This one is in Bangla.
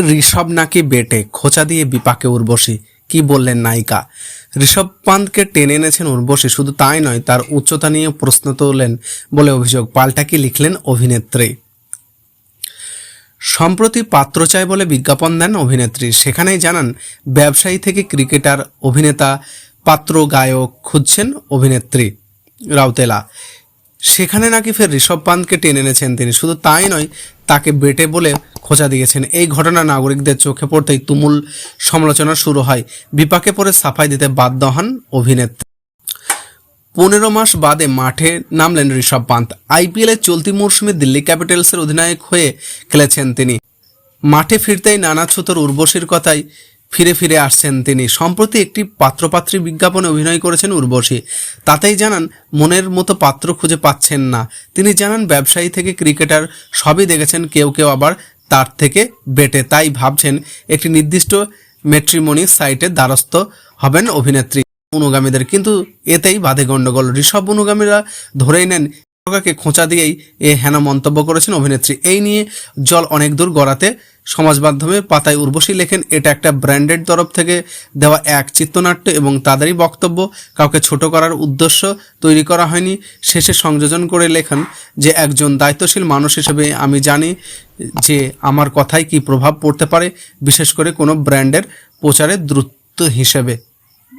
ঋষভ নাকি বেটে? খোঁচা দিয়ে বিপাকে উর্বশী। কি বললেন নায়িকা? ঋষভ পান্তকে টেনে এনেছেন উর্বশী, শুধু তাই নয়, তার উচ্চতা নিয়ে প্রশ্ন তোলেন বলে অভিযোগ। পাল্টা কি লিখলেন অভিনেত্রী? সম্প্রতি পাত্র চায় বলে বিজ্ঞাপন দেন অভিনেত্রী। সেখানেই জানান, ব্যবসায়ী থেকে ক্রিকেটার, অভিনেতা, পাত্র, গায়ক খুঁজছেন অভিনেত্রী রাউতেলা। সেখানে নাকি ফের ঋষভ পান্তকে টেনে এনেছেন তিনি। শুধু তাই নয়, তাকে বেটে বলে খোঁচা দিয়েছেন। এই ঘটনা নাগরিকদের চোখে পড়তেই তুমুল সমালোচনা শুরু হয়। বিপাকে পড়ে সাফাই দিতে বাধ্য হন অভিনেত্রী। পনেরো মাস বাদে মাঠে নামলেন ঋষভ পান্ত। আইপিএলের চলতি মরশুমে দিল্লি ক্যাপিটালসের অধিনায়ক হয়ে খেলেছেন তিনি। মাঠে ফিরতেই নানা ছুতোর উর্বশীর কথাই ফিরে ফিরে আসছেন তিনি। সম্প্রতি একটি পাত্রপাত্রী বিজ্ঞাপনে অভিনয় করেছেন উর্বশী। তাতেই জানান, মনের মতো পাত্র খুঁজে পাচ্ছেন না। তিনি জানান, ব্যবসায়ী থেকে ক্রিকেটার সবই দেখেছেন, কেউ কেউ আবার তার থেকে বেটে। তাই ভাবছেন একটি নির্দিষ্ট মেট্রিমনি সাইটে দ্বারস্থ হবেন অভিনেত্রী। অনুগামীদের কিন্তু এতেই বাধে গণ্ডগোল। ঋষভ অনুগামীরা ধরেই নেন কে খোঁচা দিয়েই এ হেন মন্তব্য করেছেন অভিনেত্রী। এই নিয়ে জল অনেক দূর গড়াতে সমাজ মাধ্যমে পাতায় উর্বশী লেখেন, এটা একটা ব্র্যান্ডেড তরফ থেকে দেওয়া এক চিত্রনাট্য এবং তাদেরই বক্তব্য। কাউকে ছোট করার উদ্দেশ্য তৈরি করা হয়নি। শেষে সংযোজন করে লেখেন যে, একজন দায়িত্বশীল মানুষ হিসেবে আমি জানি যে আমার কথায় কি প্রভাব পড়তে পারে, বিশেষ করে কোনো ব্র্যান্ডের প্রচারে দ্রুত হিসেবে।